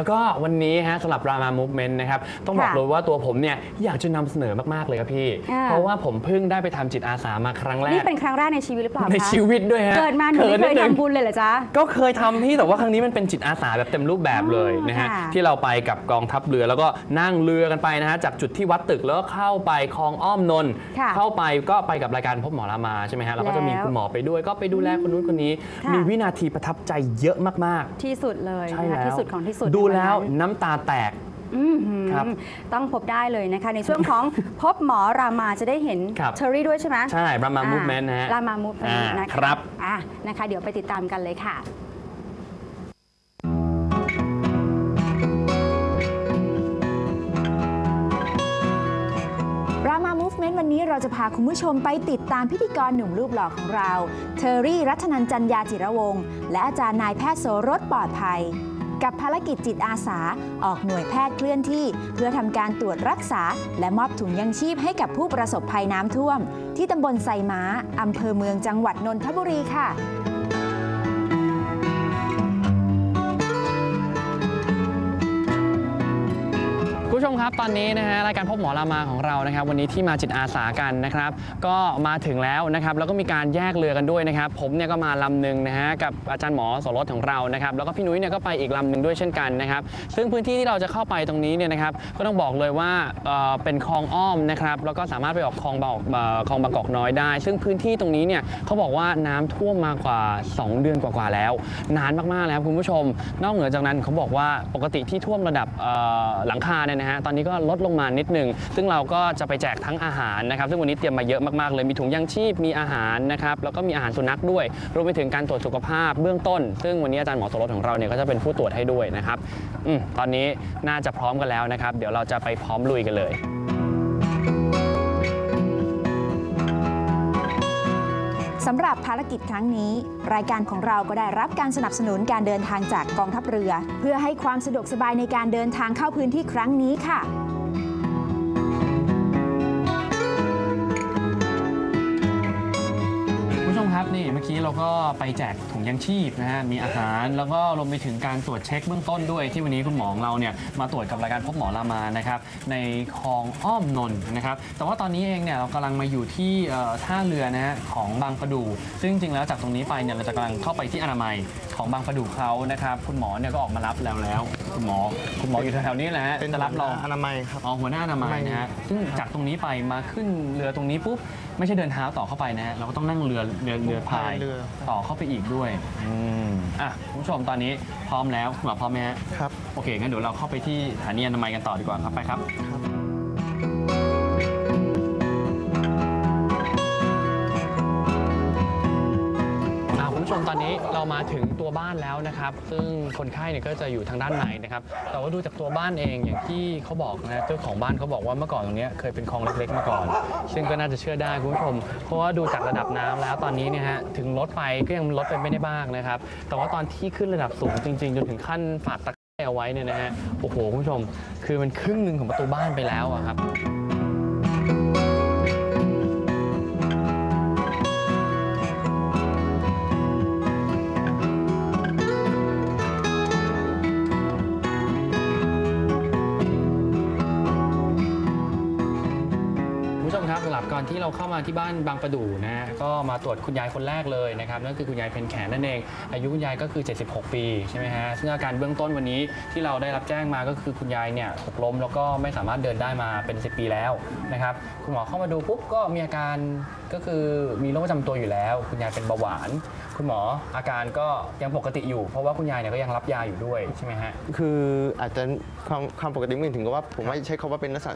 แล้วก็วันนี้ฮะสำหรับ Rama Movement นะครับต้องบอกค่ะเลยว่าตัวผมเนี่ยอยากจะนำเสนอมากๆเลยครับพี่ อ่า เพราะว่าผมเพิ่งได้ไปทำจิตอาสามาครั้งแรนี่ก เป็นครั้งแรกในชีวิตหรือเปล่าในคะชีวิตด้วยฮะเกิดมาหนูไม่เคยขินนิดนึงทำบุญเลยเหรอจ๊ะ ก็เคยทำพี่แต่ว่าครั้งนี้มันเป็นจิตอาสาแบบเต็มรูปแบบเลยนะฮะ ค่ะที่เราไปกับกองทัพเรือแล้วก็นั่งเรือกันไปนะฮะ จากจุดที่วัดตึกแล้วก็เข้าไปคลองอ้อมนนท์ค่ะเข้าไปก็ไปกับรายการพบหมอรามาใช่ไหมฮะแล้วก็จะมีแล้วคุณหมอไปด้วยก็ไปดูแลคนนู้นคนนี้ ค่ะ มีวินาทีประทับใจเยอะมาก ที่สุดเลยๆใช่นะคะแล้ว ที่สุดของที่สุดดูในนแล้วนั้นน้ำตาแตกอื้อหือครับต้องพบได้เลยนะคะในช่วงของพบหมอรามาจะได้เห็นครับเชอรี่ด้วยใช่ไหมใช่ Rama Movement นะฮะรามามูฟเมนอ่าต์นะคะครับอะนะคะ เดี๋ยวไปติดตามกันเลยค่ะรามา Movement วันนี้เราจะพาคุณผู้ชมไปติดตามพิธีกรหนุ่มรูปหล่อของเรา เทอรี่รัตนันจันยาจิระวงศ์และอาจารย์นายแพทย์โสรสปลอดภัย กับภารกิจจิตอาสา ออกหน่วยแพทย์เคลื่อนที่ เพื่อทำการตรวจรักษา และมอบถุงยังชีพให้กับผู้ประสบภัยน้ำท่วม ที่ตำบลไซม้าอำเภอเมืองจังหวัดนนทบุรีค่ะ ผู้ชมครับตอนนี้นะฮะรายการพบหมอรามาของเรานะครับ วันนี้ที่มาจิตอาสากันนะครับ ก็มาถึงแล้วนะครับ แล้วก็มีการแยกเรือกันด้วยนะครับ ผมเนี่ยก็มาลำหนึ่งนะฮะกับอาจารย์หมอสรสของเรานะครับ แล้วก็พี่นุ้ยเนี่ยก็ไปอีกลำหนึ่งด้วยเช่นกันนะครับ ซึ่งพื้นที่ที่เราจะเข้าไปตรงนี้เนี่ยนะครับ ก็ต้องบอกเลยว่าเอ่อเป็นคลองอ้อมนะครับ แล้วก็สามารถไปออกคลองบางเอ่อคลองบางกอกน้อยได้ ซึ่งพื้นที่ตรงนี้เนี่ยเขาบอกว่าน้ำท่วมมากว่า 2 เดือนกว่าๆแล้ว นานมากๆแล้วครับคุณผู้ชม นอกเหนือจากนั้นเขาบอกว่าปกติที่ท่วมระดับเอ่อหลังคาเนี่ยนะฮะตอนนี้ก็ลดลงมานิดหนึ่งซึ่งเราก็จะไปแจกทั้งอาหารนะครับซึ่งวันนี้เตรียมมาเยอะมากๆเลยมีถุงยังชีพมีอาหารนะครับแล้วก็มีอาหารสุนัขด้วย รวมไปถึงการตรวจสุขภาพเบื้องต้น ซึ่งวันนี้อาจารย์หมอโสรสของเราเนี่ยก็จะเป็นผู้ตรวจให้ด้วยนะครับอืมตอนนี้น่าจะพร้อมกันแล้วนะครับ เดี๋ยวเราจะไปพร้อมลุยกันเลย สำหรับภารกิจครั้งนี้ รายการของเราก็ได้รับการสนับสนุนการเดินทางจากกองทัพเรือ เพื่อให้ความสะดวกสบายในการเดินทางเข้าพื้นที่ครั้งนี้ค่ะ คุณผู้ชมครับนี่เมื่อกี้เราก็ไปแจกถุงยังชีพนะฮะมีอาหารแล้วก็รวมไปถึงการตรวจเช็คเบื้องต้นด้วย ที่วันนี้คุณหมอของเราเนี่ยมาตรวจกับรายการพบหมอรามานะครับในคลองอ้อมนนท์นะครับแต่ว่าตอนนี้เองเนี่ยเรากำลังมาอยู่ที่เอ่อท่าเรือนะฮะของบางประดู ซึ่งจริงๆแล้วจากตรงนี้ไปเนี่ยเราจะกำลังเข้าไปที่อนามัยของบางประดูเขานะครับคุณหมอเนี่ยก็ออกมารับแล้วแล้วคุณหมอคุณหมออยู่แถวๆนี้แหละฮะเป็นจะรับเรา อนามัยครับ อ๋อหัวหน้าอนามัยนะฮะซึ่งจากตรงนี้ไปมาขึ้นเรือตรงนี้ปุ๊บไม่ใช่เดินเท้าต่อเข้าไปนะฮะเราก็ต้องนั่งเรือเรือเรือพายเรือ ต่อเข้าไปอีกด้วยอืมอะคุณผู้ชมตอนนี้พร้อมแล้วคุณหมอพร้อมไหมฮะครับ โอเคงั้นเดี๋ยวเราเข้าไปที่สถานีอนามัยกันต่อดีกว่าครับไปครับอ่าคุณผู้ มตอนนี้เรามาถึงตัวบ้านแล้วนะครับ ซึ่งคนไข้เนี่ยก็จะอยู่ทางด้านในนะครับ แต่ว่าดูจากตัวบ้านเองอย่างที่เขาบอกนะเจ้าของบ้านเขาบอกว่าเมื่อก่อนตรงนี้เคยเป็นคลองเล็กๆมาก่อน ซึ่งก็น่าจะเชื่อได้คุณผู้ชม เพราะว่าดูจากระดับน้ำแล้วตอนนี้เนี่ยฮะถึงลดไปก็ยังลดไปไม่ได้บ้างนะครับ แต่ว่าตอนที่ขึ้นระดับสูงจริงๆจนถึงขั้นฝาดตะไคร่เอาไว้เนี่ยนะฮะ โอ้โหคุณผู้ชม คือมันครึ่งหนึ่งของประตูบ้านไปแล้วอะครับ อนที่เราเข้ามาที่บ้านบางประดูนะฮะก็มาตรวจคุณยายคนแรกเลยนะครับนั่นคือคุณยายเพนแขนนั่นเอง อายุคุณยายก็คือ 76 ปีใช่ไหมฮะซึ่งอาการเบื้องต้นวันนี้ที่เราได้รับแจ้งมาก็คือคุณยายเนี่ยหกล้มแล้วก็ไม่สามารถเดินได้มาเป็น 10 ปีแล้วนะครับคุณหมอเข้ามาดูปุ๊บก็มีอาการ ก็คือมีโรคประจำตัวอยู่แล้ว คุณยายเป็นเบาหวาน คุณหมออาการก็ยังปกติอยู่ เพราะว่าคุณยายเนี่ยก็ยังรับยาอยู่ด้วยใช่ไหมฮะ คืออาจจะความความปกติไม่ถึงกับว่าผมว่าใช้คำว่าเป็นลักษณะ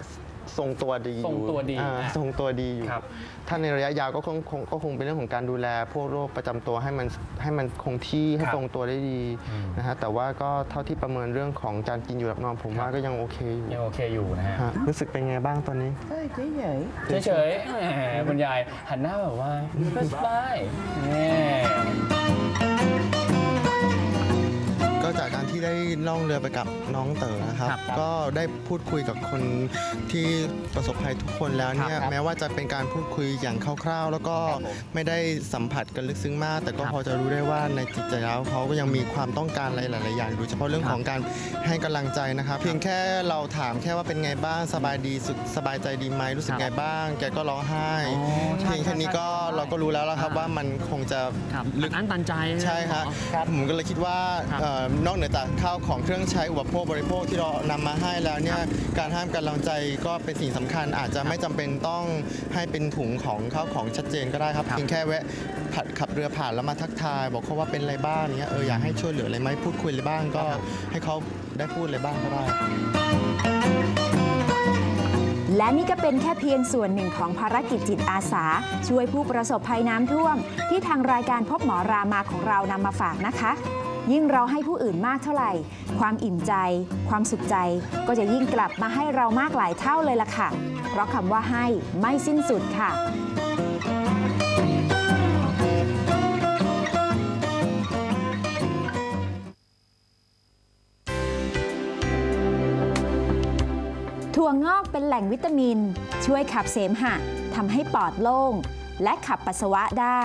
ทรงตัวดีอยู่ทรงตัวดีอ่าอะทรงตัวดีอยู่ ครับ ถ้าในระยะยาวก็คงคงก็คงเป็นเรื่องของการดูแล พวกโรคประจำตัวให้มันให้มันคงที่ให้ครับทรงตัวได้ดีอืม นะฮะแต่ว่าก็เท่าที่ประเมินเรื่องของการกินอยู่หลับนอนผมว่าก็ยังโอเคอยู่ยังโอเคอยู่นะฮะ ฮะรู้สึกเป็นไงบ้างตอนนี้เฉยๆแหมคุณยายหันหน้าแบบว่าสบายๆนี่ารที่ที่ได้ล่องเรือไปกับน้องเต๋อนะครับ ครับก็ได้พูดคุยกับคนที่ประสบภัยทุกคนแล้วเนี่ยครับแม้ว่าจะเป็นการพูดคุยอย่างคร่าว ๆ แล้วก็ครับผมไม่ได้สัมผัสกันลึกซึ้งมาก แต่ก็ครับพอจะรู้ได้ว่าในจิตใจแล้วเขาก็ยังมีความต้องการอะไรหลายๆอย่างโดยเฉพาะเรื่องครับของการให้กำลังใจนะครับ เพียงแค่เราถามแค่ว่าเป็นไงบ้างสบายดีสุขสบายใจดีไหมรู้สึกครับ ไงบ้าง แกก็ร้องไห้อ๋อใช่เพียงแค่นี้ก็ใช่ใช่เราก็รู้แล้วละครับอ่าว่ามันคงจะ ครับลึกอันตันใจ ใช่ครับครับผมก็เลยคิดว่าครับเอ่อนอกเหนือจากข้าวของเครื่องใช้อุปโภคบริโภคที่เรานำมาให้แล้วเนี่ยการห้ามการลังใจก็เป็นสิ่งสำคัญ อาจจะไม่จำเป็นต้องให้เป็นถุงของข้าวของชัดเจนก็ได้ครับครับเพียงแค่แวะผัดขับเรือผ่านแล้วมาทักทาย บอกเขาว่าเป็นอะไรบ้างเนี้ยเอออยากให้ช่วยเหลืออะไรไหมพูดคุยอะไรบ้างก็ให้เขาได้พูดอะไรบ้างก็ได้ และนี่ก็เป็นแค่เพียงส่วนหนึ่งของภารกิจจิตอาสา ช่วยผู้ประสบภัยน้ำท่วม ที่ทางรายการพบหมอรามาของเรานำมาฝากนะคะ ยิ่งเราให้ผู้อื่นมากเท่าไหร่ ความอิ่มใจ ความสุขใจ ก็จะยิ่งกลับมาให้เรามากหลายเท่าเลยล่ะค่ะ เพราะคำว่าให้ไม่สิ้นสุดค่ะถั่วงอกเป็นแหล่งวิตามิน ช่วยขับเสมหะทำให้ปอดโล่ง และขับปัสสาวะได้